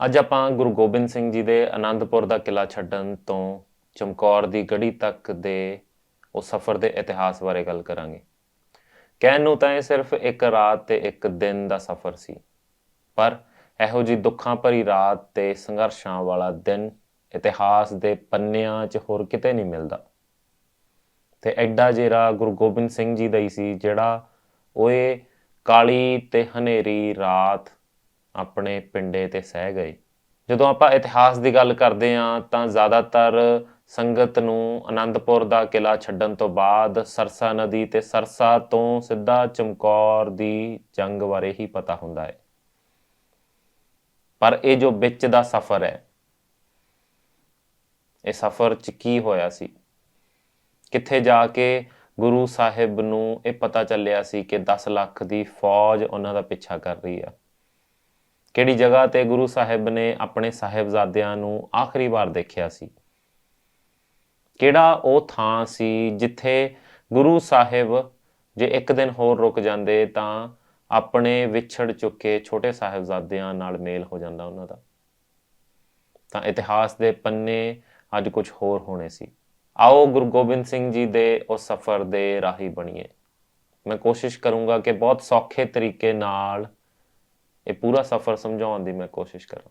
ਅੱਜ ਆਪਾਂ ਗੁਰੂ ਗੋਬਿੰਦ ਸਿੰਘ ਜੀ ਦੇ ਆਨੰਦਪੁਰ ਦਾ ਕਿਲਾ ਛੱਡਣ ਤੋਂ ਚਮਕੌਰ ਦੀ ਗੜੀ ਤੱਕ ਦੇ ਉਹ ਸਫ਼ਰ ਦੇ ਇਤਿਹਾਸ ਬਾਰੇ ਗੱਲ ਕਰਾਂਗੇ। ਕਹਿਣ ਨੂੰ ਤਾਂ ਇਹ ਸਿਰਫ ਇੱਕ ਰਾਤ ਤੇ ਇੱਕ ਦਿਨ ਦਾ ਸਫ਼ਰ ਸੀ, ਪਰ ਇਹੋ ਜੀ ਦੁੱਖਾਂ ਭਰੀ ਰਾਤ ਤੇ ਸੰਘਰਸ਼ਾਂ ਵਾਲਾ ਦਿਨ ਇਤਿਹਾਸ ਦੇ ਪੰਨਿਆਂ 'ਚ ਹੋਰ ਕਿਤੇ ਨਹੀਂ ਮਿਲਦਾ। ਤੇ ਐਡਾ ਜਿਹੜਾ ਗੁਰੂ ਗੋਬਿੰਦ ਸਿੰਘ ਜੀ ਦਾ ਹੀ ਸੀ, ਜਿਹੜਾ ਉਹ ਇਹ ਕਾਲੀ ਤੇ ਹਨੇਰੀ ਰਾਤ ਆਪਣੇ ਪਿੰਡੇ ਤੇ ਸਹਿ ਗਏ। ਜਦੋਂ ਆਪਾਂ ਇਤਿਹਾਸ ਦੀ ਗੱਲ ਕਰਦੇ ਹਾਂ, ਤਾਂ ਜ਼ਿਆਦਾਤਰ ਸੰਗਤ ਨੂੰ ਆਨੰਦਪੁਰ ਦਾ ਕਿਲਾ ਛੱਡਣ ਤੋਂ ਬਾਅਦ ਸਰਸਾ ਨਦੀ ਤੇ ਸਰਸਾ ਤੋਂ ਸਿੱਧਾ ਚਮਕੌਰ ਦੀ ਜੰਗ ਬਾਰੇ ਹੀ ਪਤਾ ਹੁੰਦਾ ਹੈ। ਪਰ ਇਹ ਜੋ ਵਿੱਚ ਦਾ ਸਫ਼ਰ ਹੈ, ਇਹ ਸਫ਼ਰ 'ਚ ਕੀ ਹੋਇਆ ਸੀ? ਕਿੱਥੇ ਜਾ ਕੇ ਗੁਰੂ ਸਾਹਿਬ ਨੂੰ ਇਹ ਪਤਾ ਚੱਲਿਆ ਸੀ ਕਿ 10 ਲੱਖ ਦੀ ਫੌਜ ਉਹਨਾਂ ਦਾ ਪਿੱਛਾ ਕਰ ਰਹੀ ਆ? ਕਿਹੜੀ ਜਗ੍ਹਾ ਤੇ ਗੁਰੂ ਸਾਹਿਬ ਨੇ ਆਪਣੇ ਸਾਹਿਬਜ਼ਾਦਿਆਂ ਨੂੰ ਆਖਰੀ ਵਾਰ ਦੇਖਿਆ ਸੀ? ਕਿਹੜਾ ਉਹ ਥਾਂ ਸੀ ਜਿੱਥੇ ਗੁਰੂ ਸਾਹਿਬ ਜੇ ਇੱਕ ਦਿਨ ਹੋਰ ਰੁਕ ਜਾਂਦੇ ਤਾਂ ਆਪਣੇ ਵਿਛੜ ਚੁੱਕੇ ਛੋਟੇ ਸਾਹਿਬਜ਼ਾਦਿਆਂ ਨਾਲ ਮੇਲ ਹੋ ਜਾਂਦਾ ਉਹਨਾਂ ਦਾ? ਤਾਂ ਇਤਿਹਾਸ ਦੇ ਪੰਨੇ ਅੱਜ ਕੁਝ ਹੋਰ ਹੋਣੇ ਸੀ। ਆਓ ਗੁਰੂ ਗੋਬਿੰਦ ਸਿੰਘ ਜੀ ਦੇ ਉਸ ਸਫ਼ਰ ਦੇ ਰਾਹੀ ਬਣੀਏ। ਮੈਂ ਕੋਸ਼ਿਸ਼ ਕਰੂੰਗਾ ਕਿ ਬਹੁਤ ਸੌਖੇ ਤਰੀਕੇ ਨਾਲ ਇਹ ਪੂਰਾ ਸਫ਼ਰ ਸਮਝਾਉਣ ਦੀ ਮੈਂ ਕੋਸ਼ਿਸ਼ ਕਰਾਂ।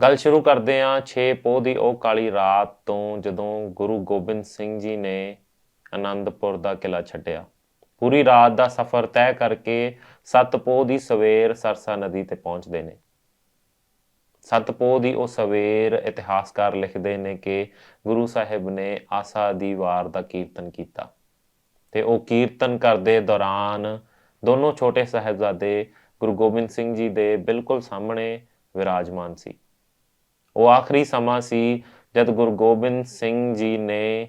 ਗੱਲ ਸ਼ੁਰੂ ਕਰਦੇ ਹਾਂ 6 ਪੋਹ ਦੀ ਉਹ ਕਾਲੀ ਰਾਤ ਤੋਂ ਜਦੋਂ ਗੁਰੂ ਗੋਬਿੰਦ ਸਿੰਘ ਜੀ ਨੇ ਆਨੰਦਪੁਰ ਦਾ ਕਿਲਾ ਛੱਡਿਆ। ਪੂਰੀ ਰਾਤ ਦਾ ਸਫ਼ਰ ਤੈਅ ਕਰਕੇ 7 ਪੋਹ ਦੀ ਸਵੇਰ ਸਰਸਾ ਨਦੀ ਤੇ ਪਹੁੰਚਦੇ ਨੇ। ਸਤ ਪੋਹ ਦੀ ਉਹ ਸਵੇਰ ਇਤਿਹਾਸਕਾਰ ਲਿਖਦੇ ਨੇ ਕਿ ਗੁਰੂ ਸਾਹਿਬ ਨੇ ਆਸਾ ਦੀ ਵਾਰ ਦਾ ਕੀਰਤਨ ਕੀਤਾ। ਤੇ ਉਹ ਕੀਰਤਨ ਕਰਦੇ ਦੌਰਾਨ ਦੋਨੋਂ ਛੋਟੇ ਸਾਹਿਬਜ਼ਾਦੇ ਗੁਰੂ ਗੋਬਿੰਦ ਸਿੰਘ ਜੀ ਦੇ ਬਿਲਕੁਲ ਸਾਹਮਣੇ ਵਿਰਾਜਮਾਨ ਸੀ। ਉਹ ਆਖਰੀ ਸਮਾਂ ਸੀ ਜਦ ਗੁਰੂ ਗੋਬਿੰਦ ਸਿੰਘ ਜੀ ਨੇ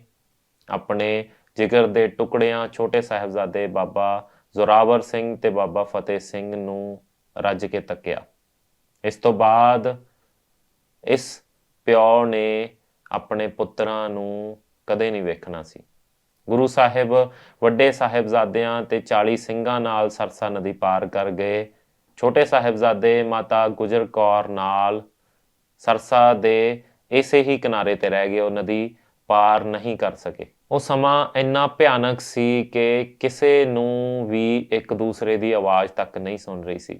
ਆਪਣੇ ਜਿਗਰ ਦੇ ਟੁਕੜਿਆਂ ਛੋਟੇ ਸਾਹਿਬਜ਼ਾਦੇ ਬਾਬਾ ਜ਼ੋਰਾਵਰ ਸਿੰਘ ਤੇ ਬਾਬਾ ਫਤਿਹ ਸਿੰਘ ਨੂੰ ਰੱਜ ਕੇ ਤੱਕਿਆ। ਇਸ ਤੋਂ ਬਾਅਦ ਇਸ ਪਿਓ ਨੇ ਆਪਣੇ ਪੁੱਤਰਾਂ ਨੂੰ ਕਦੇ ਨਹੀਂ ਵੇਖਣਾ ਸੀ। ਗੁਰੂ ਸਾਹਿਬ ਵੱਡੇ ਸਾਹਿਬਜ਼ਾਦਿਆਂ ਤੇ 40 ਸਿੰਘਾਂ ਨਾਲ ਸਰਸਾ ਨਦੀ ਪਾਰ ਕਰ ਗਏ। ਛੋਟੇ ਸਾਹਿਬਜ਼ਾਦੇ ਮਾਤਾ ਗੁਜਰ ਕੌਰ ਨਾਲ ਸਰਸਾ ਦੇ ਇਸੇ ਹੀ ਕਿਨਾਰੇ ਤੇ ਰਹਿ ਗਏ, ਉਹ ਨਦੀ ਪਾਰ ਨਹੀਂ ਕਰ ਸਕੇ। ਉਹ ਸਮਾਂ ਇੰਨਾ ਭਿਆਨਕ ਸੀ ਕਿ ਕਿਸੇ ਨੂੰ ਵੀ ਇੱਕ ਦੂਸਰੇ ਦੀ ਆਵਾਜ਼ ਤੱਕ ਨਹੀਂ ਸੁਣ ਰਹੀ ਸੀ।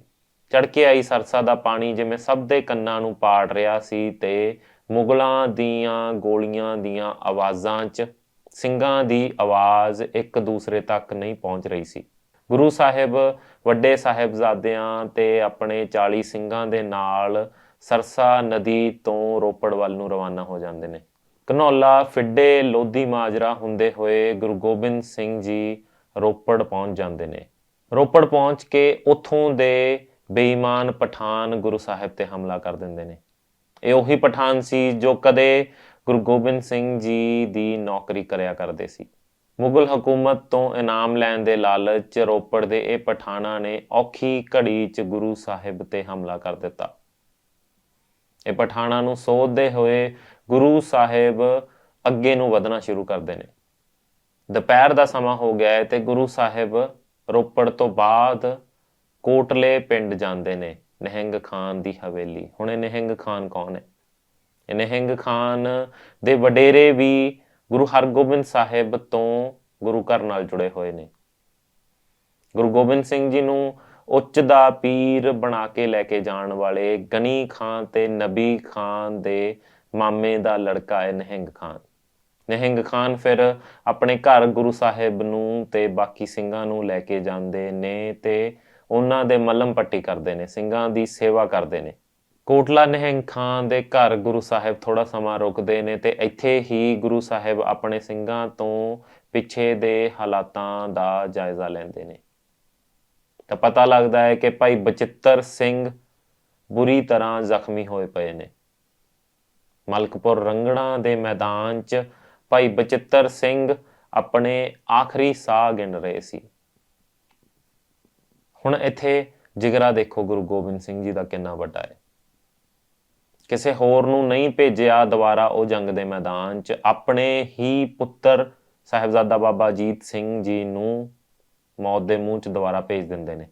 ਚੜ ਕੇ ਆਈ ਸਰਸਾ ਦਾ ਪਾਣੀ ਜਿਵੇਂ ਸਭ ਦੇ ਕੰਨਾਂ ਨੂੰ ਪਾੜ ਰਿਹਾ ਸੀ ਤੇ ਮੁਗਲਾਂ ਦੀਆਂ ਗੋਲੀਆਂ ਦੀਆਂ ਆਵਾਜ਼ਾਂ 'ਚ ਸਿੰਘਾਂ ਦੀ ਆਵਾਜ਼ ਇੱਕ ਦੂਸਰੇ ਤੱਕ ਨਹੀਂ ਪਹੁੰਚ ਰਹੀ ਸੀ। ਗੁਰੂ ਸਾਹਿਬ ਵੱਡੇ ਸਾਹਿਬਜ਼ਾਦਿਆਂ ਤੇ ਆਪਣੇ 40 ਸਿੰਘਾਂ ਦੇ ਨਾਲ ਸਰਸਾ ਨਦੀ ਤੋਂ ਰੋਪੜ ਵੱਲ ਨੂੰ ਰਵਾਨਾ ਹੋ ਜਾਂਦੇ ਨੇ। ਕਨੌਲਾ ਫਿੱਡੇ, ਲੋਧੀ ਮਾਜਰਾ ਹੁੰਦੇ ਹੋਏ ਗੁਰੂ ਗੋਬਿੰਦ ਸਿੰਘ ਜੀ ਰੋਪੜ ਪਹੁੰਚ ਜਾਂਦੇ ਨੇ। ਰੋਪੜ ਪਹੁੰਚ ਕੇ ਉੱਥੋਂ ਦੇ ਬੇਈਮਾਨ ਪਠਾਨ ਗੁਰੂ ਸਾਹਿਬ ਤੇ ਹਮਲਾ ਕਰ ਦਿੰਦੇ ਨੇ। ਇਹ ਉਹੀ ਪਠਾਨ ਸੀ ਜੋ ਕਦੇ ਗੁਰੂ ਗੋਬਿੰਦ ਸਿੰਘ ਜੀ ਦੀ ਨੌਕਰੀ ਕਰਿਆ ਕਰਦੇ ਸੀ। ਮੁਗਲ ਹਕੂਮਤ ਤੋਂ ਇਨਾਮ ਲੈਣ ਦੇ ਲਾਲਚ 'ਚ ਰੋਪੜ ਦੇ ਇਹ ਪਠਾਣਾ ਨੇ ਔਖੀ ਘੜੀ 'ਚ ਗੁਰੂ ਸਾਹਿਬ ਤੇ ਹਮਲਾ ਕਰ ਦਿੱਤਾ। ਇਹ ਪਠਾਣਾ ਨੂੰ ਸੋਧਦੇ ਹੋਏ ਗੁਰੂ ਸਾਹਿਬ ਅੱਗੇ ਨੂੰ ਵਧਣਾ ਸ਼ੁਰੂ ਕਰਦੇ ਨੇ। ਦੁਪਹਿਰ ਦਾ ਸਮਾਂ ਹੋ ਗਿਆ ਹੈ ਤੇ ਗੁਰੂ ਸਾਹਿਬ ਰੋਪੜ ਤੋਂ ਬਾਅਦ ਕੋਟਲੇ ਪਿੰਡ ਜਾਂਦੇ ਨੇ, ਨਹਿੰਗ ਖਾਨ ਦੀ ਹਵੇਲੀ। ਹੁਣ ਇਹ ਨਹਿੰਗ ਖਾਨ ਕੌਣ ਹੈ? ਇਹ ਨਹਿੰਗ ਖਾਨ ਦੇ ਵਡੇਰੇ ਵੀ ਗੁਰੂ ਹਰਗੋਬਿੰਦ ਸਾਹਿਬ ਤੋਂ ਗੁਰੂ ਘਰ ਨਾਲ ਜੁੜੇ ਹੋਏ ਨੇ। ਗੁਰੂ ਗੋਬਿੰਦ ਸਿੰਘ ਜੀ ਨੂੰ ਉੱਚ ਦਾ ਪੀਰ ਬਣਾ ਕੇ ਲੈ ਕੇ ਜਾਣ ਵਾਲੇ ਗਨੀ ਖਾਨ ਤੇ ਨਬੀ ਖਾਨ ਦੇ ਮਾਮੇ ਦਾ ਲੜਕਾ ਹੈ ਨਹਿੰਗ ਖਾਨ। ਨਹਿੰਗ ਖਾਨ ਫਿਰ ਆਪਣੇ ਘਰ ਗੁਰੂ ਸਾਹਿਬ ਨੂੰ ਤੇ ਬਾਕੀ ਸਿੰਘਾਂ ਨੂੰ ਲੈ ਕੇ ਜਾਂਦੇ ਨੇ ਤੇ ਉਹਨਾਂ ਦੇ ਮਲਮ ਪੱਟੀ ਕਰਦੇ ਨੇ, ਸਿੰਘਾਂ ਦੀ ਸੇਵਾ ਕਰਦੇ ਨੇ। ਕੋਟਲਾ ਨਿਹੰਗ ਖਾਨ ਦੇ ਘਰ ਗੁਰੂ ਸਾਹਿਬ ਥੋੜਾ ਸਮਾਂ ਰੁਕਦੇ ਨੇ ਤੇ ਇੱਥੇ ਹੀ ਗੁਰੂ ਸਾਹਿਬ ਆਪਣੇ ਸਿੰਘਾਂ ਤੋਂ ਪਿੱਛੇ ਦੇ ਹਾਲਾਤਾਂ ਦਾ ਜਾਇਜ਼ਾ ਲੈਂਦੇ ਨੇ। ਤਾਂ ਪਤਾ ਲੱਗਦਾ ਹੈ ਕਿ ਭਾਈ ਬਚਿੱਤਰ ਸਿੰਘ ਬੁਰੀ ਤਰ੍ਹਾਂ ਜ਼ਖਮੀ ਹੋਏ ਪਏ ਨੇ। ਮਲਕਪੁਰ ਰੰਗਣਾ ਦੇ ਮੈਦਾਨ 'ਚ ਭਾਈ ਬਚਿੱਤਰ ਸਿੰਘ ਆਪਣੇ ਆਖਰੀ ਸਾਹ ਗਿਣ ਰਹੇ ਸੀ। ਹੁਣ ਇੱਥੇ ਜਿਗਰਾ ਦੇਖੋ ਗੁਰੂ ਗੋਬਿੰਦ ਸਿੰਘ ਜੀ ਦਾ ਕਿੰਨਾ ਵੱਡਾ ਹੈ। ਕਿਸੇ ਹੋਰ ਨੂੰ ਨਹੀਂ ਭੇਜਿਆ ਦੁਬਾਰਾ ਉਹ ਜੰਗ ਦੇ ਮੈਦਾਨ 'ਚ। ਆਪਣੇ ਹੀ ਪੁੱਤਰ ਸਾਹਿਬਜ਼ਾਦਾ ਬਾਬਾ ਅਜੀਤ ਸਿੰਘ ਜੀ ਨੂੰ ਮੌਤ ਦੇ ਮੂੰਹ 'ਚ ਦੁਬਾਰਾ ਭੇਜ ਦਿੰਦੇ ਨੇ।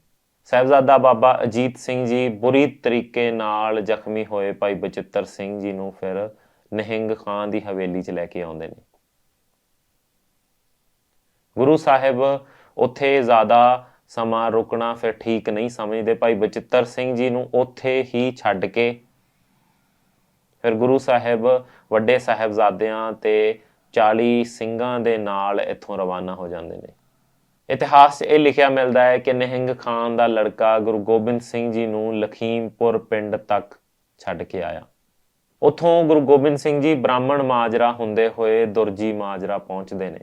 ਸਾਹਿਬਜ਼ਾਦਾ ਬਾਬਾ ਅਜੀਤ ਸਿੰਘ ਜੀ ਬੁਰੀ ਤਰੀਕੇ ਨਾਲ ਜ਼ਖਮੀ ਹੋਏ ਭਾਈ ਬਚਿੱਤਰ ਸਿੰਘ ਜੀ ਨੂੰ ਫਿਰ ਨਿਹੰਗ ਖਾਨ ਦੀ ਹਵੇਲੀ 'ਚ ਲੈ ਕੇ ਆਉਂਦੇ ਨੇ। ਗੁਰੂ ਸਾਹਿਬ ਉੱਥੇ ਜ਼ਿਆਦਾ ਸਮਾਂ ਰੁਕਣਾ ਫਿਰ ਠੀਕ ਨਹੀਂ ਸਮਝਦੇ। ਭਾਈ ਬਚਿੱਤਰ ਸਿੰਘ ਜੀ ਨੂੰ ਉੱਥੇ ਹੀ ਛੱਡ ਕੇ ਫਿਰ ਗੁਰੂ ਸਾਹਿਬ, ਵੱਡੇ ਸਾਹਿਬਜ਼ਾਦਿਆਂ ਤੇ 40 ਸਿੰਘਾਂ ਦੇ ਨਾਲ ਇੱਥੋਂ ਰਵਾਨਾ ਹੋ ਜਾਂਦੇ ਨੇ। ਇਤਿਹਾਸ 'ਚ ਇਹ ਲਿਖਿਆ ਮਿਲਦਾ ਹੈ ਕਿ ਨਿਹੰਗ ਖਾਨ ਦਾ ਲੜਕਾ ਗੁਰੂ ਗੋਬਿੰਦ ਸਿੰਘ ਜੀ ਨੂੰ ਲਖੀਮਪੁਰ ਪਿੰਡ ਤੱਕ ਛੱਡ ਕੇ ਆਇਆ। ਉੱਥੋਂ ਗੁਰੂ ਗੋਬਿੰਦ ਸਿੰਘ ਜੀ ਬ੍ਰਾਹਮਣ ਮਾਜਰਾ ਹੁੰਦੇ ਹੋਏ ਦੁਰਜੀ ਮਾਜਰਾ ਪਹੁੰਚਦੇ ਨੇ,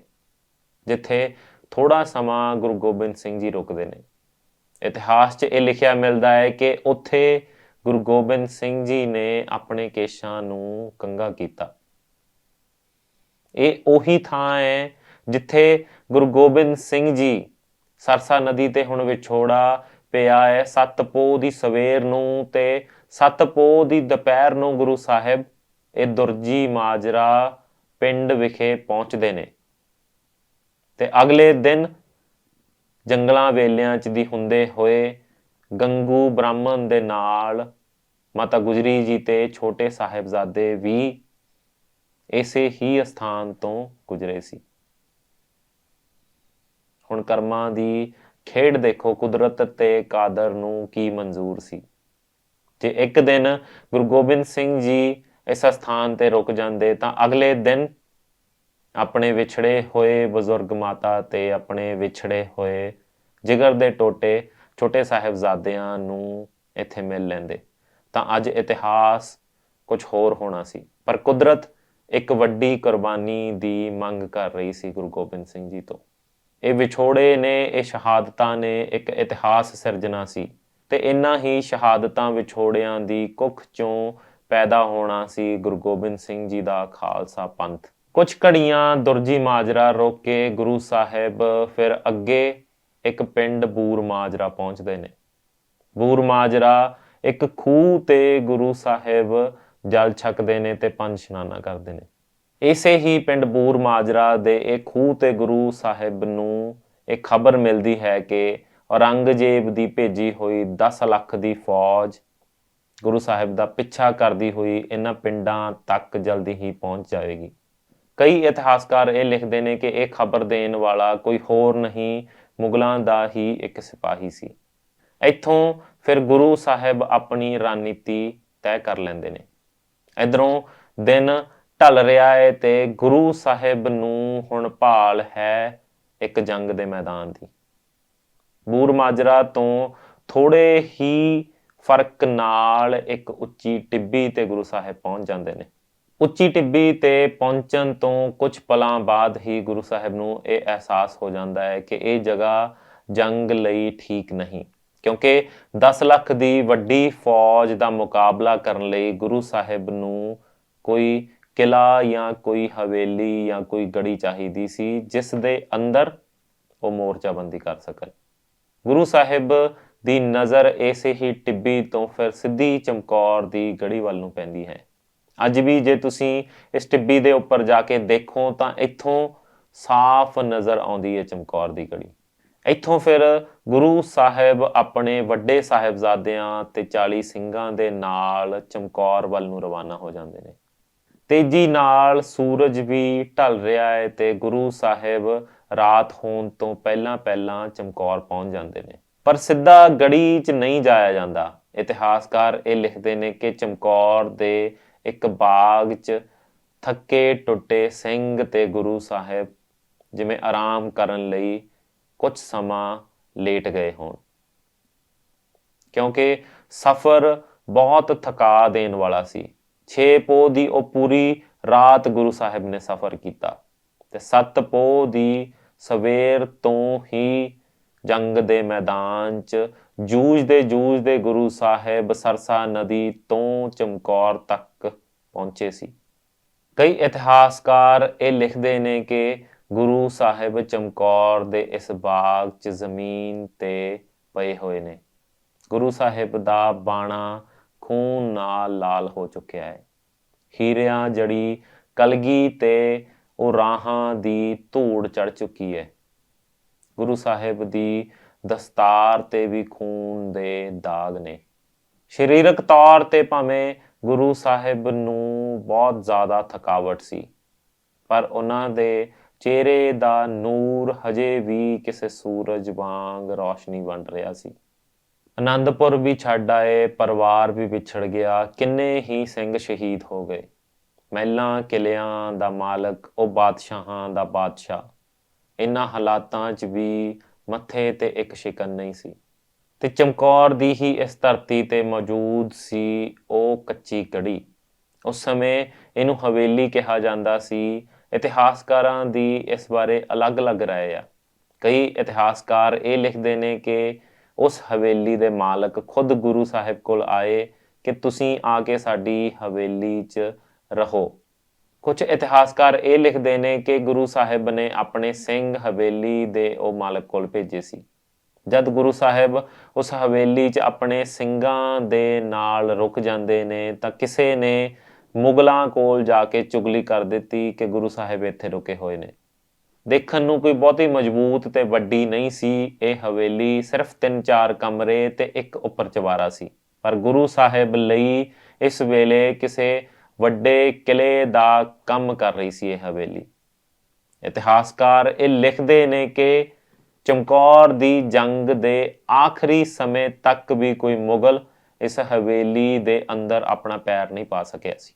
ਜਿੱਥੇ ਥੋੜਾ ਸਮਾਂ ਗੁਰੂ ਗੋਬਿੰਦ ਸਿੰਘ ਜੀ ਰੁਕਦੇ ਨੇ। ਇਤਿਹਾਸ 'ਚ ਇਹ ਲਿਖਿਆ ਮਿਲਦਾ ਹੈ ਕਿ ਉੱਥੇ ਗੁਰੂ ਗੋਬਿੰਦ ਸਿੰਘ ਜੀ ਨੇ ਆਪਣੇ ਕੇਸ਼ਾਂ ਨੂੰ ਕੰਗਾ ਕੀਤਾ। ਇਹ ਉਹੀ ਥਾਂ ਹੈ ਜਿੱਥੇ ਗੁਰੂ ਗੋਬਿੰਦ ਸਿੰਘ ਜੀ ਸਰਸਾ ਨਦੀ ਤੇ ਹੁਣ ਵਿਛੋੜਾ ਪਿਆ ਹੈ। ਸੱਤ ਪੋਹ ਦੀ ਸਵੇਰ ਨੂੰ ਤੇ ਸੱਤ ਪੋਹ ਦੀ ਦੁਪਹਿਰ ਨੂੰ ਗੁਰੂ ਸਾਹਿਬ ਇਹ ਦੁਰਜੀ ਮਾਜਰਾ ਪਿੰਡ ਵਿਖੇ ਪਹੁੰਚਦੇ ਨੇ। ਤੇ ਅਗਲੇ ਦਿਨ ਜੰਗਲਾਂ ਵੇਲਿਆਂ ਚ ਦੀ ਹੁੰਦੇ ਹੋਏ ਗੰਗੂ ਬ੍ਰਾਹਮਣ ਦੇ ਨਾਲ ਮਾਤਾ ਗੁਜਰੀ ਜੀ ਤੇ ਛੋਟੇ ਸਾਹਿਬਜ਼ਾਦੇ ਵੀ ਇਸੇ ਹੀ ਸਥਾਨ ਤੋਂ ਗੁਜ਼ਰੇ ਸੀ। ਹੁਣ ਕਰਮਾਂ ਦੀ ਖੇਡ ਦੇਖੋ, ਕੁਦਰਤ ਤੇ ਕਾਦਰ ਨੂੰ ਕੀ ਮਨਜ਼ੂਰ ਸੀ। ਜੇ ਇੱਕ ਦਿਨ ਗੁਰੂ ਗੋਬਿੰਦ ਸਿੰਘ ਜੀ ਇਸ ਸਥਾਨ ਤੇ ਰੁਕ ਜਾਂਦੇ ਤਾਂ ਅਗਲੇ ਦਿਨ ਆਪਣੇ ਵਿਛੜੇ ਹੋਏ ਬਜ਼ੁਰਗ ਮਾਤਾ ਤੇ ਆਪਣੇ ਵਿਛੜੇ ਹੋਏ ਜਿਗਰ ਦੇ ਟੋਟੇ ਛੋਟੇ ਸਾਹਿਬਜ਼ਾਦਿਆਂ ਨੂੰ ਇੱਥੇ ਮਿਲ ਲੈਂਦੇ। ਤਾਂ ਅੱਜ ਇਤਿਹਾਸ ਕੁਝ ਹੋਰ ਹੋਣਾ ਸੀ। ਪਰ ਕੁਦਰਤ ਇੱਕ ਵੱਡੀ ਕੁਰਬਾਨੀ ਦੀ ਮੰਗ ਕਰ ਰਹੀ ਸੀ ਗੁਰੂ ਗੋਬਿੰਦ ਸਿੰਘ ਜੀ ਤੋਂ। ਇਹ ਵਿਛੋੜੇ ਨੇ, ਇਹ ਸ਼ਹਾਦਤਾਂ ਨੇ, ਇੱਕ ਇਤਿਹਾਸ ਸਿਰਜਣਾ ਸੀ। ਤੇ ਇਨ੍ਹਾਂ ਹੀ ਸ਼ਹਾਦਤਾਂ ਵਿਛੋੜਿਆਂ ਦੀ ਕੁੱਖ ਚੋਂ ਪੈਦਾ ਹੋਣਾ ਸੀ ਗੁਰੂ ਗੋਬਿੰਦ ਸਿੰਘ ਜੀ ਦਾ ਖਾਲਸਾ ਪੰਥ। ਕੁਝ ਘੜੀਆਂ ਦੁਰਜੀ ਮਾਜਰਾ ਰੋਕ ਕੇ ਗੁਰੂ ਸਾਹਿਬ ਫਿਰ ਅੱਗੇ ਇੱਕ ਪਿੰਡ ਬੂਰ ਮਾਜਰਾ ਪਹੁੰਚਦੇ ਨੇ। ਬੂਰ ਮਾਜਰਾ ਇੱਕ ਖੂਹ ਤੇ ਗੁਰੂ ਸਾਹਿਬ ਜਲ ਛਕਦੇ ਨੇ ਤੇ ਪੰਜ ਇਸ਼ਨਾਨਾ ਕਰਦੇ ਨੇ। ਇਸੇ ਹੀ ਪਿੰਡ ਬੂਰ ਮਾਜਰਾ ਦੇ ਇਹ ਖੂਹ ਤੇ ਗੁਰੂ ਸਾਹਿਬ ਨੂੰ ਇਹ ਖਬਰ ਮਿਲਦੀ ਹੈ ਕਿ ਔਰੰਗਜ਼ੇਬ ਦੀ ਭੇਜੀ ਹੋਈ 10 ਲੱਖ ਦੀ ਫੌਜ ਗੁਰੂ ਸਾਹਿਬ ਦਾ ਪਿੱਛਾ ਕਰਦੀ ਹੋਈ ਇਹਨਾਂ ਪਿੰਡਾਂ ਤੱਕ ਜਲਦੀ ਹੀ ਪਹੁੰਚ ਜਾਵੇਗੀ। ਕਈ ਇਤਿਹਾਸਕਾਰ ਇਹ ਲਿਖਦੇ ਨੇ ਕਿ ਇਹ ਖਬਰ ਦੇਣ ਵਾਲਾ ਕੋਈ ਹੋਰ ਨਹੀਂ ਮੁਗਲਾਂ ਦਾ ਹੀ ਇੱਕ ਸਿਪਾਹੀ ਸੀ। ਇੱਥੋਂ ਫਿਰ ਗੁਰੂ ਸਾਹਿਬ ਆਪਣੀ ਰਣਨੀਤੀ ਤੈਅ ਕਰ ਲੈਂਦੇ ਨੇ। ਇਧਰੋਂ ਦਿਨ ਢਲ ਰਿਹਾ ਹੈ ਤੇ ਗੁਰੂ ਸਾਹਿਬ ਨੂੰ ਹੁਣ ਭਾਲ ਹੈ ਇੱਕ ਜੰਗ ਦੇ ਮੈਦਾਨ ਦੀ। ਬੂਰ ਮਾਜਰਾ ਤੋਂ ਥੋੜੇ ਹੀ ਫ਼ਰਕ ਨਾਲ ਇੱਕ ਉੱਚੀ ਟਿੱਬੀ ਤੇ ਗੁਰੂ ਸਾਹਿਬ ਪਹੁੰਚ ਜਾਂਦੇ ਨੇ। ਉੱਚੀ ਟਿੱਬੀ ਤੇ ਪਹੁੰਚਣ ਤੋਂ ਕੁਝ ਪਲਾਂ ਬਾਅਦ ਹੀ ਗੁਰੂ ਸਾਹਿਬ ਨੂੰ ਇਹ ਅਹਿਸਾਸ ਹੋ ਜਾਂਦਾ ਹੈ ਕਿ ਇਹ ਜਗ੍ਹਾ ਜੰਗ ਲਈ ਠੀਕ ਨਹੀਂ। ਕਿਉਂਕਿ 10 ਲੱਖ ਦੀ ਵੱਡੀ ਫੌਜ ਦਾ ਮੁਕਾਬਲਾ ਕਰਨ ਲਈ ਗੁਰੂ ਸਾਹਿਬ ਨੂੰ ਕੋਈ ਕਿਲਾ ਜਾਂ ਕੋਈ ਹਵੇਲੀ ਜਾਂ ਕੋਈ ਗੜੀ ਚਾਹੀਦੀ ਸੀ, ਜਿਸ ਦੇ ਅੰਦਰ ਉਹ ਮੋਰਚਾਬੰਦੀ ਕਰ ਸਕਣ। ਗੁਰੂ ਸਾਹਿਬ ਦੀ ਨਜ਼ਰ ਐਸੇ ਹੀ ਟਿੱਬੀ ਤੋਂ ਫਿਰ ਸਿੱਧੀ ਚਮਕੌਰ ਦੀ ਗੜੀ ਵੱਲ ਨੂੰ ਪੈਂਦੀ ਹੈ। ਅੱਜ ਵੀ ਜੇ ਤੁਸੀਂ ਇਸ ਟਿੱਬੀ ਦੇ ਉੱਪਰ ਜਾ ਕੇ ਦੇਖੋ ਤਾਂ ਇੱਥੋਂ ਸਾਫ਼ ਨਜ਼ਰ ਆਉਂਦੀ ਹੈ ਚਮਕੌਰ ਦੀ ਗੜੀ ਇੱਥੋਂ ਫਿਰ ਗੁਰੂ ਸਾਹਿਬ ਆਪਣੇ ਵੱਡੇ ਸਾਹਿਬਜ਼ਾਦਿਆਂ ਤੇ 40 ਸਿੰਘਾਂ ਦੇ ਨਾਲ ਚਮਕੌਰ ਵੱਲ ਨੂੰ ਰਵਾਨਾ ਹੋ ਜਾਂਦੇ ਨੇ। ਤੇਜ਼ੀ ਨਾਲ ਸੂਰਜ ਵੀ ਢਲ ਰਿਹਾ ਹੈ ਤੇ ਗੁਰੂ ਸਾਹਿਬ ਰਾਤ ਹੋਣ ਤੋਂ ਪਹਿਲਾਂ ਪਹਿਲਾਂ ਚਮਕੌਰ ਪਹੁੰਚ ਜਾਂਦੇ ਨੇ। ਪਰ ਸਿੱਧਾ ਗੜੀ 'ਚ ਨਹੀਂ ਜਾਇਆ ਜਾਂਦਾ। ਇਤਿਹਾਸਕਾਰ ਇਹ ਲਿਖਦੇ ਨੇ ਕਿ ਚਮਕੌਰ ਦੇ ਇੱਕ ਬਾਗ 'ਚ ਥੱਕੇ ਟੁੱਟੇ ਸਿੰਘ ਤੇ ਗੁਰੂ ਸਾਹਿਬ ਜਿਵੇਂ ਆਰਾਮ ਕਰਨ ਲਈ ਕੁਝ ਸਮਾਂ ਲੇਟ ਗਏ ਹੋਣ। ਕਿਉਂਕਿ ਸਫ਼ਰ ਬਹੁਤ ਥਕਾ ਦੇਣ ਵਾਲਾ ਸੀ। 6 ਪੋਹ ਦੀ ਉਹ ਪੂਰੀ ਰਾਤ ਗੁਰੂ ਸਾਹਿਬ ਨੇ ਸਫ਼ਰ ਕੀਤਾ ਤੇ 7 ਪੋਹ ਦੀ ਸਵੇਰ ਤੋਂ ਹੀ ਜੰਗ ਦੇ ਮੈਦਾਨ 'ਚ ਜੂਝਦੇ ਜੂਝਦੇ ਗੁਰੂ ਸਾਹਿਬ ਸਰਸਾ ਨਦੀ ਤੋਂ ਚਮਕੌਰ ਤੱਕ ਪਹੁੰਚੇ ਸੀ। ਕਈ ਇਤਿਹਾਸਕਾਰ ਇਹ ਲਿਖਦੇ ਨੇ ਕਿ ਗੁਰੂ ਸਾਹਿਬ ਚਮਕੌਰ ਦੇ ਇਸ ਬਾਗ 'ਚ ਜ਼ਮੀਨ ਤੇ ਪਏ ਹੋਏ ਨੇ। ਗੁਰੂ ਸਾਹਿਬ ਦਾ ਬਾਣਾ ਖੂਨ ਨਾਲ ਲਾਲ ਹੋ ਚੁੱਕਿਆ ਹੈ। ਹੀਰਿਆਂ ਜੜੀ ਕਲਗੀ ਤੇ ਉਹ ਰਾਹਾਂ ਦੀ ਧੂੜ ਚੜ ਚੁੱਕੀ ਹੈ। ਗੁਰੂ ਸਾਹਿਬ ਦੀ ਦਸਤਾਰ ਤੇ ਵੀ ਖੂਨ ਦੇ ਦਾਗ ਨੇ। ਸਰੀਰਕ ਤੌਰ ਤੇ ਭਾਵੇਂ ਗੁਰੂ ਸਾਹਿਬ ਨੂੰ ਬਹੁਤ ਜ਼ਿਆਦਾ ਥਕਾਵਟ ਸੀ, ਪਰ ਉਹਨਾਂ ਦੇ ਚਿਹਰੇ ਦਾ ਨੂਰ ਹਜੇ ਵੀ ਕਿਸੇ ਸੂਰਜ ਵਾਂਗ ਰੌਸ਼ਨੀ ਬਣ ਰਿਹਾ ਸੀ। ਆਨੰਦਪੁਰ ਵੀ ਛੱਡ ਆਏ, ਪਰਿਵਾਰ ਵੀ ਵਿਛੜ ਗਿਆ, ਕਿੰਨੇ ਹੀ ਸਿੰਘ ਸ਼ਹੀਦ ਹੋ ਗਏ। ਮਹਿਲਾਂ, ਕਿਲਿਆਂ ਦਾ ਮਾਲਕ, ਉਹ ਬਾਦਸ਼ਾਹਾਂ ਦਾ ਬਾਦਸ਼ਾਹ। ਇਨ੍ਹਾਂ ਹਾਲਾਤਾਂ 'ਚ ਵੀ ਮੱਥੇ ਤੇ ਇੱਕ ਸ਼ਿਕਨ ਨਹੀਂ ਸੀ। ਤੇ ਚਮਕੌਰ ਦੀ ਹੀ ਇਸ ਧਰਤੀ ਤੇ ਮੌਜੂਦ ਸੀ ਉਹ ਕੱਚੀ ਕੜੀ। ਉਸ ਸਮੇਂ ਇਹਨੂੰ ਹਵੇਲੀ ਕਿਹਾ ਜਾਂਦਾ ਸੀ। ਇਤਿਹਾਸਕਾਰਾਂ ਦੀ ਇਸ ਬਾਰੇ ਅਲੱਗ-ਅਲੱਗ ਰਾਏ ਆ। ਕਈ ਇਤਿਹਾਸਕਾਰ ਇਹ ਲਿਖਦੇ ਨੇ ਕਿ ਉਸ ਹਵੇਲੀ ਦੇ ਮਾਲਕ ਖੁਦ ਗੁਰੂ ਸਾਹਿਬ ਕੋਲ ਆਏ ਕਿ ਤੁਸੀਂ ਆ ਕੇ ਸਾਡੀ ਹਵੇਲੀ 'ਚ ਰਹੋ। ਕੁਝ ਇਤਿਹਾਸਕਾਰ ਇਹ ਲਿਖਦੇ ਨੇ ਕਿ ਗੁਰੂ ਸਾਹਿਬ ਨੇ ਆਪਣੇ ਸਿੰਘ ਹਵੇਲੀ ਦੇ ਉਹ ਮਾਲਕ ਕੋਲ ਭੇਜੇ ਸੀ। ਜਦ ਗੁਰੂ ਸਾਹਿਬ ਉਸ ਹਵੇਲੀ 'ਚ ਆਪਣੇ ਸਿੰਘਾਂ ਦੇ ਨਾਲ ਰੁਕ ਜਾਂਦੇ ਨੇ ਤਾਂ ਕਿਸੇ ਨੇ ਮੁਗਲਾਂ ਕੋਲ ਜਾ ਕੇ ਚੁਗਲੀ ਕਰ ਦਿੱਤੀ ਕਿ ਗੁਰੂ ਸਾਹਿਬ ਇੱਥੇ ਰੁਕੇ ਹੋਏ ਨੇ। ਦੇਖਣ ਨੂੰ ਕੋਈ ਬਹੁਤੀ ਮਜ਼ਬੂਤ ਤੇ ਵੱਡੀ ਨਹੀਂ ਸੀ, ਇਹ ਹਵੇਲੀ ਸਿਰਫ 3-4 ਕਮਰੇ ਤੇ ਇੱਕ ਉੱਪਰ ਚਵਾਰਾ ਸੀ। ਪਰ ਗੁਰੂ ਸਾਹਿਬ ਲਈ ਇਸ ਵੇਲੇ ਕਿਸੇ ਵੱਡੇ ਕਿਲੇ ਦਾ ਕੰਮ ਕਰ ਰਹੀ ਸੀ ਇਹ ਹਵੇਲੀ। ਇਤਿਹਾਸਕਾਰ ਇਹ ਲਿਖਦੇ ਨੇ ਕਿ ਚਮਕੌਰ ਦੀ ਜੰਗ ਦੇ ਆਖਰੀ ਸਮੇਂ ਤੱਕ ਵੀ ਕੋਈ ਮੁਗਲ ਇਸ ਹਵੇਲੀ ਦੇ ਅੰਦਰ ਆਪਣਾ ਪੈਰ ਨਹੀਂ ਪਾ ਸਕਿਆ ਸੀ।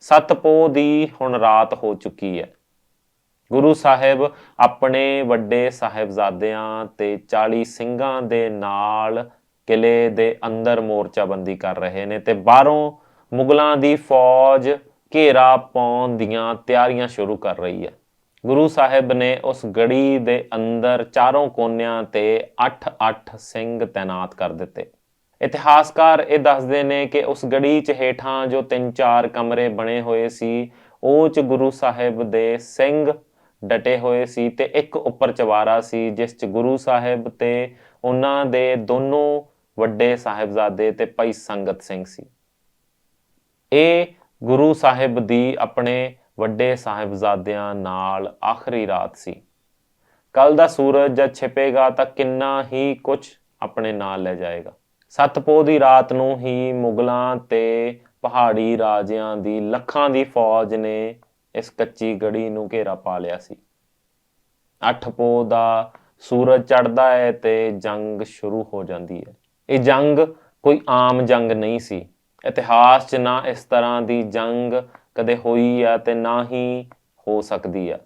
ਸਤਪੋ ਦੀ ਹੁਣ ਰਾਤ ਹੋ ਚੁੱਕੀ ਹੈ। ਗੁਰੂ ਸਾਹਿਬ ਆਪਣੇ ਵੱਡੇ ਸਾਹਿਬਜ਼ਾਦਿਆਂ ਤੇ 40 ਸਿੰਘਾਂ ਦੇ ਨਾਲ ਕਿਲੇ ਦੇ ਅੰਦਰ ਮੋਰਚਾਬੰਦੀ ਕਰ ਰਹੇ ਨੇ ਤੇ ਬਾਹਰੋਂ ਮੁਗਲਾਂ ਦੀ ਫੌਜ ਘੇਰਾ ਪਾਉਣ ਦੀਆਂ ਤਿਆਰੀਆਂ ਸ਼ੁਰੂ ਕਰ ਰਹੀ ਹੈ। ਗੁਰੂ ਸਾਹਿਬ ਨੇ ਉਸ ਗੜੀ ਦੇ ਅੰਦਰ ਚਾਰੋਂ ਕੋਨਿਆਂ ਤੇ 8-8 ਸਿੰਘ ਤਾਇਨਾਤ ਕਰ ਦਿੱਤੇ। ਇਤਿਹਾਸਕਾਰ ਇਹ ਦੱਸਦੇ ਨੇ ਕਿ ਉਸ ਗੜੀ 'ਚ ਹੇਠਾਂ ਜੋ 3-4 ਕਮਰੇ ਬਣੇ ਹੋਏ ਸੀ ਉਹ 'ਚ ਗੁਰੂ ਸਾਹਿਬ ਦੇ ਸਿੰਘ ਡਟੇ ਹੋਏ ਸੀ ਤੇ ਇੱਕ ਉੱਪਰ ਚਵਾਰਾ ਸੀ, ਜਿਸ 'ਚ ਗੁਰੂ ਸਾਹਿਬ ਤੇ ਉਹਨਾਂ ਦੇ ਦੋਨੋਂ ਵੱਡੇ ਸਾਹਿਬਜ਼ਾਦੇ ਤੇ ਭਾਈ ਸੰਗਤ ਸਿੰਘ ਸੀ। ਇਹ ਗੁਰੂ ਸਾਹਿਬ ਦੀ ਆਪਣੇ ਵੱਡੇ ਸਾਹਿਬਜ਼ਾਦਿਆਂ ਨਾਲ ਆਖਰੀ ਰਾਤ ਸੀ। ਕੱਲ ਦਾ ਸੂਰਜ ਜਦ ਛਿਪੇਗਾ ਤਾਂ ਕਿੰਨਾ ਹੀ ਕੁਝ ਆਪਣੇ ਨਾਲ ਲੈ ਜਾਏਗਾ। ਸਤਪੋ ਦੀ ਰਾਤ ਨੂੰ ਹੀ ਮੁਗਲਾਂ ਤੇ ਪਹਾੜੀ ਰਾਜਿਆਂ ਦੀ ਲੱਖਾਂ ਦੀ ਫੌਜ ਨੇ ਇਸ ਕੱਚੀ ਗੜੀ ਨੂੰ ਘੇਰਾ ਪਾ ਲਿਆ ਸੀ। ਅੱਠ ਪੋ ਦਾ ਸੂਰਜ ਚੜ੍ਹਦਾ ਹੈ ਤੇ ਜੰਗ ਸ਼ੁਰੂ ਹੋ ਜਾਂਦੀ ਹੈ। ਇਹ ਜੰਗ ਕੋਈ ਆਮ ਜੰਗ ਨਹੀਂ ਸੀ। ਇਤਿਹਾਸ 'ਚ ਨਾ ਇਸ ਤਰ੍ਹਾਂ ਦੀ ਜੰਗ ਕਦੇ ਹੋਈ ਆ ਤੇ ਨਾ ਹੀ ਹੋ ਸਕਦੀ ਆ।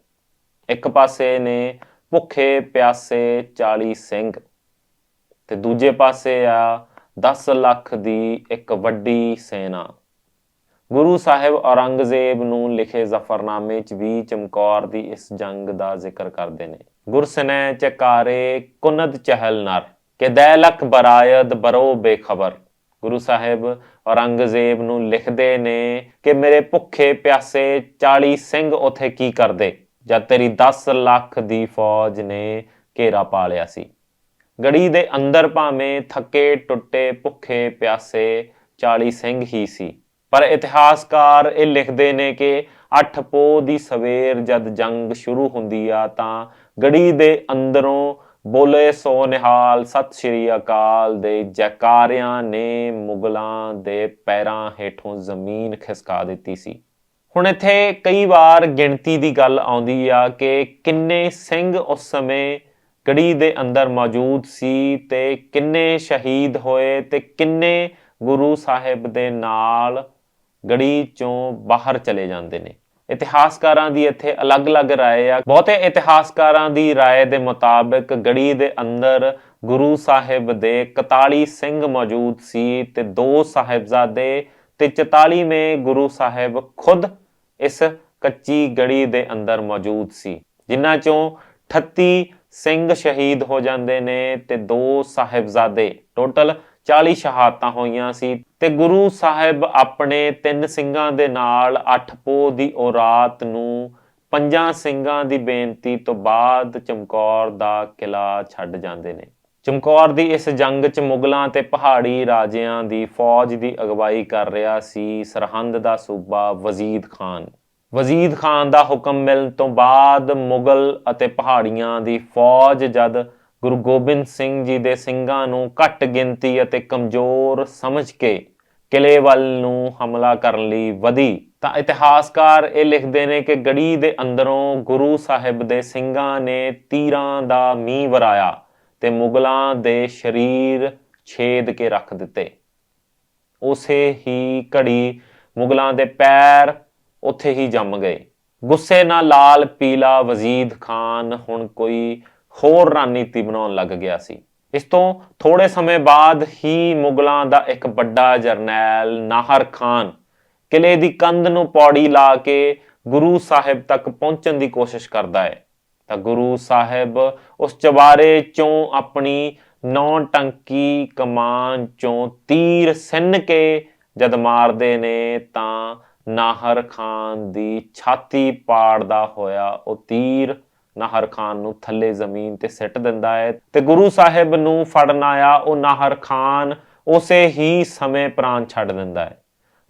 ਇੱਕ ਪਾਸੇ ਨੇ ਭੁੱਖੇ ਪਿਆਸੇ 40 ਸਿੰਘ ਤੇ ਦੂਜੇ ਪਾਸੇ ਆ 10 ਲੱਖ ਦੀ ਇੱਕ ਵੱਡੀ ਸੈਨਾ। ਗੁਰੂ ਸਾਹਿਬ ਔਰੰਗਜ਼ੇਬ ਨੂੰ ਲਿਖੇ ਜ਼ਫਰਨਾਮੇ 'ਚ ਵੀ ਚਮਕੌਰ ਦੀ ਇਸ ਜੰਗ ਦਾ ਜ਼ਿਕਰ ਕਰਦੇ ਨੇ। ਗੁਰਸਨੈ ਚਕਾਰੇ ਕੁਨਦ ਚਹਿਲ ਨਰ, ਕਿ ਦੈਲਖ ਬਰਾਇਦ ਬਰੋ ਬੇਖਬਰ। ਗੁਰੂ ਸਾਹਿਬ ਔਰੰਗਜ਼ੇਬ ਨੂੰ ਲਿਖਦੇ ਨੇ ਕਿ ਮੇਰੇ ਭੁੱਖੇ ਪਿਆਸੇ 40 ਸਿੰਘ ਉਥੇ ਕੀ ਕਰਦੇ? ਜਦ ਤੇਰੀ 10 ਲੱਖ ਦੀ ਫੌਜ ਨੇ ਘੇਰਾ ਪਾ ਲਿਆ ਸੀ। ਗੜੀ ਦੇ ਅੰਦਰ ਭਾਵੇਂ ਥੱਕੇ ਟੁੱਟੇ ਭੁੱਖੇ ਪਿਆਸੇ 40 ਸਿੰਘ ਹੀ ਸੀ। ਪਰ ਇਤਿਹਾਸਕਾਰ ਇਹ ਲਿਖਦੇ ਨੇ ਕਿ ਅੱਠ ਪੋ ਦੀ ਸਵੇਰ ਜਦ ਜੰਗ ਸ਼ੁਰੂ ਹੁੰਦੀ ਆ ਤਾਂ ਗੜੀ ਦੇ ਅੰਦਰੋਂ ਬੋਲੇ ਸੋ ਨਿਹਾਲ, ਸਤਿ ਸ਼੍ਰੀ ਅਕਾਲ ਦੇ ਜੈਕਾਰਿਆਂ ਨੇ ਮੁਗਲਾਂ ਦੇ ਪੈਰਾਂ ਹੇਠੋਂ ਜ਼ਮੀਨ ਖਿਸਕਾ ਦਿੱਤੀ ਸੀ। ਹੁਣ ਇੱਥੇ ਕਈ ਵਾਰ ਗਿਣਤੀ ਦੀ ਗੱਲ ਆਉਂਦੀ ਆ ਕਿ ਕਿੰਨੇ ਸਿੰਘ ਉਸ ਸਮੇਂ ਗੜੀ ਦੇ ਅੰਦਰ ਮੌਜੂਦ ਸੀ ਤੇ ਕਿੰਨੇ ਸ਼ਹੀਦ ਹੋਏ ਤੇ ਕਿੰਨੇ ਗੁਰੂ ਸਾਹਿਬ ਦੇ ਨਾਲ ਗੜੀ ਚੋਂ ਬਾਹਰ ਚਲੇ ਜਾਂਦੇ ਨੇ। ਇਤਿਹਾਸਕਾਰਾਂ ਦੀ ਇੱਥੇ ਅਲੱਗ-ਅਲੱਗ رائے ਆ ਬਹੁਤੇ ਇਤਿਹਾਸਕਾਰਾਂ ਦੀ رائے ਦੇ ਮੁਤਾਬਕ ਗੜੀ ਦੇ ਅੰਦਰ ਗੁਰੂ ਸਾਹਿਬ ਦੇ 41 ਸਿੰਘ ਮੌਜੂਦ ਸੀ ਤੇ ਦੋ ਸਾਹਿਬਜ਼ਾਦੇ ਤੇ 44ਵੇਂ ਗੁਰੂ ਸਾਹਿਬ ਖੁਦ ਇਸ ਕੱਚੀ ਗੜੀ ਦੇ ਅੰਦਰ ਮੌਜੂਦ ਸੀ ਜਿਨ੍ਹਾਂ ਚੋਂ 38 ਸਿੰਘ ਸ਼ਹੀਦ ਹੋ ਜਾਂਦੇ ਨੇ ਤੇ ਦੋ ਸਾਹਿਬਜ਼ਾਦੇ ਟੋਟਲ 40 ਸ਼ਹਾਦਤਾਂ ਹੋਈਆਂ ਸੀ ਤੇ ਗੁਰੂ ਸਾਹਿਬ ਆਪਣੇ ਤਿੰਨ ਸਿੰਘਾਂ ਦੇ ਨਾਲ ਅੱਠ ਪੋ ਦੀ ਔਰਾਤ ਨੂੰ ਪੰਜਾਂ ਸਿੰਘਾਂ ਦੀ ਬੇਨਤੀ ਤੋਂ ਬਾਅਦ ਚਮਕੌਰ ਦਾ ਕਿਲਾ ਛੱਡ ਜਾਂਦੇ ਨੇ। ਚਮਕੌਰ ਦੀ ਇਸ ਜੰਗ 'ਚ ਮੁਗਲਾਂ ਤੇ ਪਹਾੜੀ ਰਾਜਿਆਂ ਦੀ ਫੌਜ ਦੀ ਅਗਵਾਈ ਕਰ ਰਿਹਾ ਸੀ ਸਰਹੰਦ ਦਾ ਸੂਬਾ ਵਜ਼ੀਦ ਖਾਨ। ਵਜ਼ੀਦ ਖਾਨ ਦਾ ਹੁਕਮ ਮਿਲਣ ਤੋਂ ਬਾਅਦ ਮੁਗਲ ਅਤੇ ਪਹਾੜੀਆਂ ਦੀ ਫੌਜ ਜਦ ਗੁਰੂ ਗੋਬਿੰਦ ਸਿੰਘ ਜੀ ਦੇ ਸਿੰਘਾਂ ਨੂੰ ਘੱਟ ਗਿਣਤੀ ਅਤੇ ਕਮਜ਼ੋਰ ਸਮਝ ਕੇ ਕਿਲੇ ਵੱਲ ਨੂੰ ਹਮਲਾ ਕਰਨ ਲਈ ਵਧੀ। ਤਾਂ ਇਤਿਹਾਸਕਾਰ ਇਹ ਲਿਖਦੇ ਨੇ ਕਿ ਗੜੀ ਦੇ ਅੰਦਰੋਂ ਗੁਰੂ ਸਾਹਿਬ ਦੇ ਸਿੰਘਾਂ ਨੇ ਤੀਰਾਂ ਦਾ ਮੀਂਹ ਵਰਾਇਆ ਤੇ ਮੁਗਲਾਂ ਦੇ ਸਰੀਰ ਛੇਦ ਕੇ ਰੱਖ ਦਿੱਤੇ। ਉਸੇ ਹੀ ਘੜੀ ਮੁਗਲਾਂ ਦੇ ਪੈਰ ਉੱਥੇ ਹੀ ਜੰਮ ਗਏ। ਗੁੱਸੇ ਨਾਲ ਲਾਲ ਪੀਲਾ ਵਜ਼ੀਦ ਖਾਨ ਹੁਣ ਕੋਈ ਹੋਰ ਰਣਨੀਤੀ ਬਣਾਉਣ ਲੱਗ ਗਿਆ ਸੀ। ਇਸ ਤੋਂ ਥੋੜੇ ਸਮੇਂ ਬਾਅਦ ਹੀ ਮੁਗਲਾਂ ਦਾ ਇੱਕ ਵੱਡਾ ਜਰਨੈਲ ਨਾਹਰ ਖਾਨ ਕਿਲੇ ਦੀ ਕੰਧ ਨੂੰ ਪੌੜੀ ਲਾ ਕੇ ਗੁਰੂ ਸਾਹਿਬ ਤੱਕ ਪਹੁੰਚਣ ਦੀ ਕੋਸ਼ਿਸ਼ ਕਰਦਾ ਹੈ। ਤਾਂ ਗੁਰੂ ਸਾਹਿਬ ਉਸ ਚਵਾਰੇ ਚੋਂ ਆਪਣੀ ਨੌ ਟੰਕੀ ਕਮਾਨ ਚੋਂ ਤੀਰ ਸਿੰਨ ਕੇ ਜਦ ਮਾਰਦੇ ਨੇ ਤਾਂ ਨਾਹਰ ਖਾਨ ਦੀ ਛਾਤੀ ਪਾੜਦਾ ਹੋਇਆ ਉਹ ਤੀਰ ਨਾਹਰ ਖਾਨ ਨੂੰ ਥੱਲੇ ਜ਼ਮੀਨ ਤੇ ਸਿੱਟ ਦਿੰਦਾ ਹੈ ਤੇ ਗੁਰੂ ਸਾਹਿਬ ਨੂੰ ਫੜਨ ਆਇਆ, ਉਹ ਨਾਹਰ ਖਾਨ ਉਸੇ ਹੀ ਸਮੇਂ ਪ੍ਰਾਣ ਛੱਡ ਦਿੰਦਾ ਹੈ।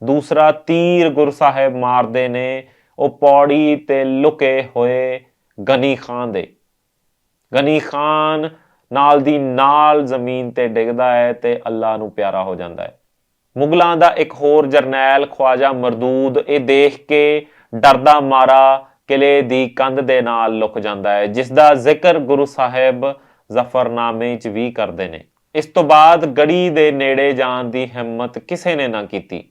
ਦੂਸਰਾ ਤੀਰ ਗੁਰੂ ਸਾਹਿਬ ਮਾਰਦੇ ਨੇ, ਉਹ ਪੌੜੀ ਤੇ ਲੁਕੇ ਹੋਏ ਗਨੀ ਖਾਨ ਦੇ। ਗਨੀ ਖਾਨ ਨਾਲ ਦੀ ਨਾਲ ਜ਼ਮੀਨ ਤੇ ਡਿੱਗਦਾ ਹੈ ਤੇ ਅੱਲਾ ਨੂੰ ਪਿਆਰਾ ਹੋ ਜਾਂਦਾ ਹੈ। ਮੁਗਲਾਂ ਦਾ ਇੱਕ ਹੋਰ ਜਰਨੈਲ ਖਵਾਜਾ ਮਰਦੂਦ, ਇਹ ਦੇਖ ਕੇ ਡਰਦਾ ਮਾਰਾ ਕਿਲੇ ਦੀ ਕੰਧ ਦੇ ਨਾਲ ਲੁਕ ਜਾਂਦਾ ਹੈ ਜਿਸ ਦਾ ਜ਼ਿਕਰ ਗੁਰੂ ਸਾਹਿਬ ਜ਼ਫਰਨਾਮੇ 'ਚ ਵੀ ਕਰਦੇ ਨੇ। ਇਸ ਤੋਂ ਬਾਅਦ ਗੜੀ ਦੇ ਨੇੜੇ ਜਾਣ ਦੀ ਹਿੰਮਤ ਕਿਸੇ ਨੇ ਨਾ ਕੀਤੀ।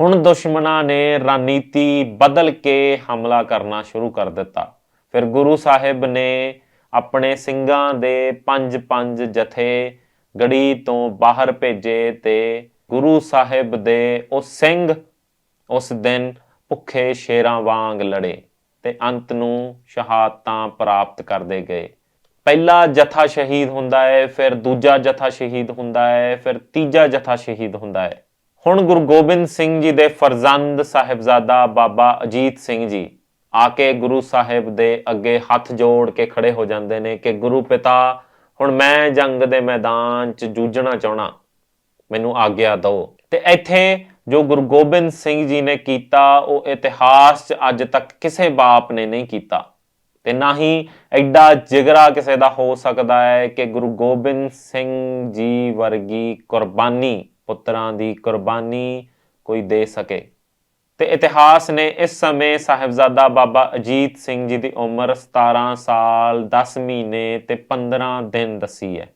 ਹੁਣ ਦੁਸ਼ਮਣਾਂ ਨੇ ਰਣਨੀਤੀ ਬਦਲ ਕੇ ਹਮਲਾ ਕਰਨਾ ਸ਼ੁਰੂ ਕਰ ਦਿੱਤਾ। ਫਿਰ ਗੁਰੂ ਸਾਹਿਬ ਨੇ ਆਪਣੇ ਸਿੰਘਾਂ ਦੇ ਪੰਜ ਪੰਜ ਜਥੇ ਗੜੀ ਤੋਂ ਬਾਹਰ ਭੇਜੇ ਤੇ ਗੁਰੂ ਸਾਹਿਬ ਦੇ ਉਹ ਸਿੰਘ ਉਸ ਦਿਨ ਭੁੱਖੇ ਸ਼ੇਰਾਂ ਵਾਂਗ ਲੜੇ। ਤੇ ਅੰਤ ਨੂੰ ਸ਼ਹਾਦਤਾਂ ਪ੍ਰਾਪਤ ਕਰਦੇ ਗਏ। ਪਹਿਲਾ ਜਥਾ ਸ਼ਹੀਦ ਹੁੰਦਾ ਹੈ, ਫਿਰ ਦੂਜਾ ਜਥਾ ਸ਼ਹੀਦ ਹੁੰਦਾ ਹੈ, ਫਿਰ ਤੀਜਾ ਜਥਾ ਸ਼ਹੀਦ ਹੁੰਦਾ ਹੈ। ਹੁਣ ਗੁਰੂ ਗੋਬਿੰਦ ਸਿੰਘ ਜੀ ਦੇ ਫਰਜ਼ੰਦ ਸਾਹਿਬਜ਼ਾਦਾ ਬਾਬਾ ਅਜੀਤ ਸਿੰਘ ਜੀ ਆ ਕੇ ਗੁਰੂ ਸਾਹਿਬ ਦੇ ਅੱਗੇ ਹੱਥ ਜੋੜ ਕੇ ਖੜੇ ਹੋ ਜਾਂਦੇ ਨੇ ਕਿ ਗੁਰੂ ਪਿਤਾ, ਹੁਣ ਮੈਂ ਜੰਗ ਦੇ ਮੈਦਾਨ 'ਚ ਜੂਝਣਾ ਚਾਹਣਾ ਮੈਨੂੰ ਆਗਿਆ ਦਿਓ। ਤੇ ਇੱਥੇ ਜੋ ਗੁਰੂ ਗੋਬਿੰਦ ਸਿੰਘ ਜੀ ਨੇ ਕੀਤਾ, ਉਹ ਇਤਿਹਾਸ 'ਚ ਅੱਜ ਤੱਕ ਕਿਸੇ ਬਾਪ ਨੇ ਨਹੀਂ ਕੀਤਾ। ਤੇ ਨਾ ਹੀ ਐਡਾ ਜਿਗਰਾ ਕਿਸੇ ਦਾ ਹੋ ਸਕਦਾ ਹੈ ਕਿ ਗੁਰੂ ਗੋਬਿੰਦ ਸਿੰਘ ਜੀ ਵਰਗੀ ਕੁਰਬਾਨੀ, ਪੁੱਤਰਾਂ ਦੀ ਕੁਰਬਾਨੀ ਕੋਈ ਦੇ ਸਕੇ। ਤੇ ਇਤਿਹਾਸ ਨੇ ਇਸ ਸਮੇਂ ਸਾਹਿਬਜ਼ਾਦਾ ਬਾਬਾ ਅਜੀਤ ਸਿੰਘ ਜੀ ਦੀ ਉਮਰ 17 ਸਾਲ 10 ਮਹੀਨੇ ਤੇ 15 ਦਿਨ ਦੱਸੀ ਹੈ।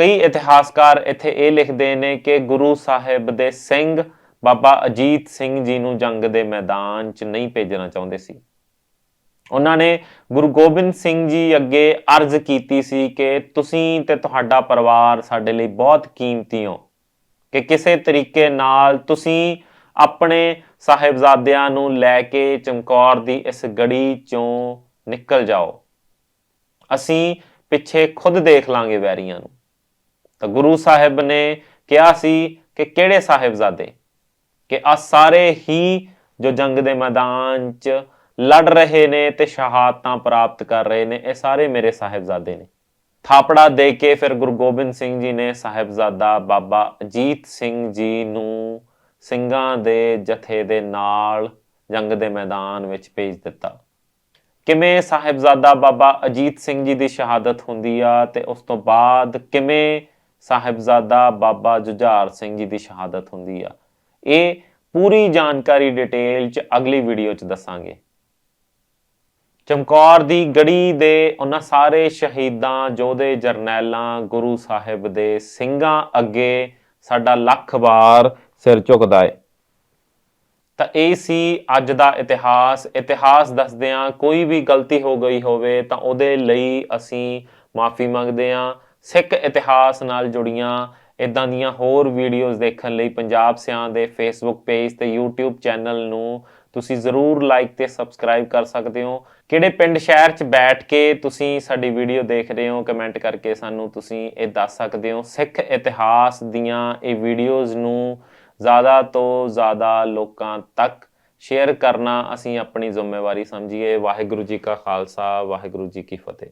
ਕਈ ਇਤਿਹਾਸਕਾਰ ਇੱਥੇ ਇਹ ਲਿਖਦੇ ਨੇ ਕਿ ਗੁਰੂ ਸਾਹਿਬ ਦੇ ਸਿੰਘ ਬਾਬਾ ਅਜੀਤ ਸਿੰਘ ਜੀ ਨੂੰ ਜੰਗ ਦੇ ਮੈਦਾਨ 'ਚ ਨਹੀਂ ਭੇਜਣਾ ਚਾਹੁੰਦੇ ਸੀ। ਉਹਨਾਂ ਨੇ ਗੁਰੂ ਗੋਬਿੰਦ ਸਿੰਘ ਜੀ ਅੱਗੇ ਅਰਜ਼ ਕੀਤੀ ਸੀ ਕਿ ਤੁਸੀਂ ਤੇ ਤੁਹਾਡਾ ਪਰਿਵਾਰ ਸਾਡੇ ਲਈ ਬਹੁਤ ਕੀਮਤੀ ਹੋ, ਕਿ ਕਿਸੇ ਤਰੀਕੇ ਨਾਲ ਤੁਸੀਂ ਆਪਣੇ ਸਾਹਿਬਜ਼ਾਦਿਆਂ ਨੂੰ ਲੈ ਕੇ ਚਮਕੌਰ ਦੀ ਇਸ ਗੜੀ ਚੋਂ ਨਿਕਲ ਜਾਓ। ਅਸੀਂ ਪਿੱਛੇ ਖੁਦ ਦੇਖ ਲਾਂਗੇ ਵੈਰੀਆਂ ਨੂੰ। ਤਾਂ ਗੁਰੂ ਸਾਹਿਬ ਨੇ ਕਿਹਾ ਸੀ ਕਿ ਕਿਹੜੇ ਸਾਹਿਬਜ਼ਾਦੇ? ਕਿ ਆ ਸਾਰੇ ਹੀ ਜੋ ਜੰਗ ਦੇ ਮੈਦਾਨ 'ਚ ਲੜ ਰਹੇ ਨੇ ਤੇ ਸ਼ਹਾਦਤਾਂ ਪ੍ਰਾਪਤ ਕਰ ਰਹੇ ਨੇ, ਇਹ ਸਾਰੇ ਮੇਰੇ ਸਾਹਿਬਜ਼ਾਦੇ ਨੇ। ਥਾਪੜਾ ਦੇ ਕੇ ਫਿਰ ਗੁਰੂ ਗੋਬਿੰਦ ਸਿੰਘ ਜੀ ਨੇ ਸਾਹਿਬਜ਼ਾਦਾ ਬਾਬਾ ਅਜੀਤ ਸਿੰਘ ਜੀ ਨੂੰ ਸਿੰਘਾਂ ਦੇ ਜਥੇ ਦੇ ਨਾਲ ਜੰਗ ਦੇ ਮੈਦਾਨ ਵਿੱਚ ਭੇਜ ਦਿੱਤਾ। ਕਿਵੇਂ ਸਾਹਿਬਜ਼ਾਦਾ ਬਾਬਾ ਅਜੀਤ ਸਿੰਘ ਜੀ ਦੀ ਸ਼ਹਾਦਤ ਹੁੰਦੀ ਆ ਤੇ ਉਸ ਤੋਂ ਬਾਅਦ ਕਿਵੇਂ ਸਾਹਿਬਜ਼ਾਦਾ ਬਾਬਾ ਜੁਝਾਰ ਸਿੰਘ ਜੀ ਦੀ ਸ਼ਹਾਦਤ ਹੁੰਦੀ ਆ। ਇਹ ਪੂਰੀ ਜਾਣਕਾਰੀ ਡਿਟੇਲ ਚ ਅਗਲੀ ਵੀਡੀਓ ਚ ਦੱਸਾਂਗੇ। ਚਮਕੌਰ ਦੀ ਗੜੀ ਦੇ ਉਹਨਾਂ ਸਾਰੇ ਸ਼ਹੀਦਾਂ, ਯੋਧੇ, ਜਰਨੈਲਾਂ, ਗੁਰੂ ਸਾਹਿਬ ਦੇ ਸਿੰਘਾਂ ਅੱਗੇ ਸਾਡਾ ਲੱਖ ਵਾਰ ਸਿਰ ਝੁਕਦਾ ਏ। ਤਾਂ ਇਹ ਸੀ ਅੱਜ ਦਾ ਇਤਿਹਾਸ। ਇਤਿਹਾਸ ਦੱਸਦਿਆਂ ਕੋਈ ਵੀ ਗਲਤੀ ਹੋ ਗਈ ਹੋਵੇ ਤਾਂ ਉਹਦੇ ਲਈ ਅਸੀਂ ਮਾਫੀ ਮੰਗਦੇ ਹਾਂ। ਸਿੱਖ ਇਤਿਹਾਸ ਨਾਲ ਜੁੜੀਆਂ ਇਦਾਂ ਦੀਆਂ ਹੋਰ ਵੀਡੀਓਜ਼ ਦੇਖਣ ਲਈ ਪੰਜਾਬ ਸਿਆਂ ਦੇ ਫੇਸਬੁੱਕ ਪੇਜ ਤੇ YouTube ਚੈਨਲ ਨੂੰ ਤੁਸੀਂ ਜ਼ਰੂਰ ਲਾਈਕ ਤੇ ਸਬਸਕ੍ਰਾਈਬ ਕਰ ਸਕਦੇ ਹੋ। ਕਿਹੜੇ ਪਿੰਡ ਸ਼ਹਿਰ 'ਚ ਬੈਠ ਕੇ ਤੁਸੀਂ ਸਾਡੀ ਵੀਡੀਓ ਦੇਖ ਰਹੇ ਹੋ ਕਮੈਂਟ ਕਰਕੇ ਸਾਨੂੰ ਤੁਸੀਂ ਇਹ ਦੱਸ ਸਕਦੇ ਹੋ। ਸਿੱਖ ਇਤਿਹਾਸ ਦੀਆਂ ਇਹ ਵੀਡੀਓਜ਼ ਨੂੰ ਜ਼ਿਆਦਾ ਤੋਂ ਜ਼ਿਆਦਾ ਲੋਕਾਂ ਤੱਕ ਸ਼ੇਅਰ ਕਰਨਾ ਅਸੀਂ ਆਪਣੀ ਜ਼ਿੰਮੇਵਾਰੀ ਸਮਝੀਏ। ਵਾਹਿਗੁਰੂ ਜੀ ਕਾ ਖਾਲਸਾ, ਵਾਹਿਗੁਰੂ ਜੀ ਕੀ ਫਤਿਹ।